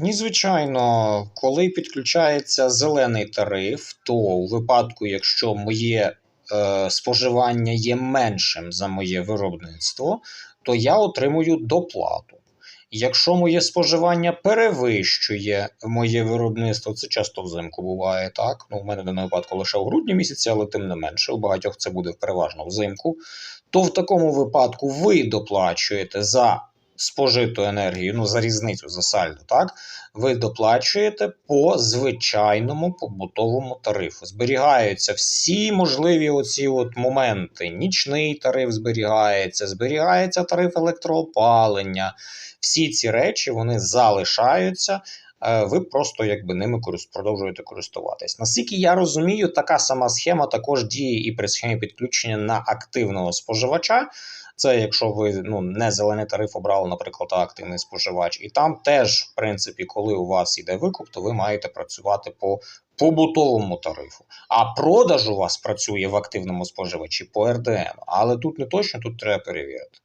Ні, звичайно, коли підключається зелений тариф, то у випадку, якщо моє е, споживання є меншим за моє виробництво, то я отримую доплату. Якщо моє споживання перевищує моє виробництво, це часто взимку буває так. Ну, в мене в випадку лише у грудні місяці, але тим не менше, у багатьох це буде переважно взимку. То в такому випадку ви доплачуєте за спожиту енергію, ну за різницю за сальдо, так? Ви доплачуєте по звичайному побутовому тарифу. Зберігаються всі можливі оці от моменти. Нічний тариф зберігається, зберігається тариф електроопалення. Всі ці речі вони залишаються. Е, Ви просто якби ними продовжуєте користуватись. Наскільки я розумію, така сама схема також діє і при схемі підключення на активного споживача. Це якщо ви ну не зелений тариф обрали, наприклад, активний споживач, і там теж, в принципі, коли у вас іде викуп, то ви маєте працювати по побутовому тарифу. А продаж у вас працює в активному споживачі по РДН. Але тут не точно, тут треба перевірити.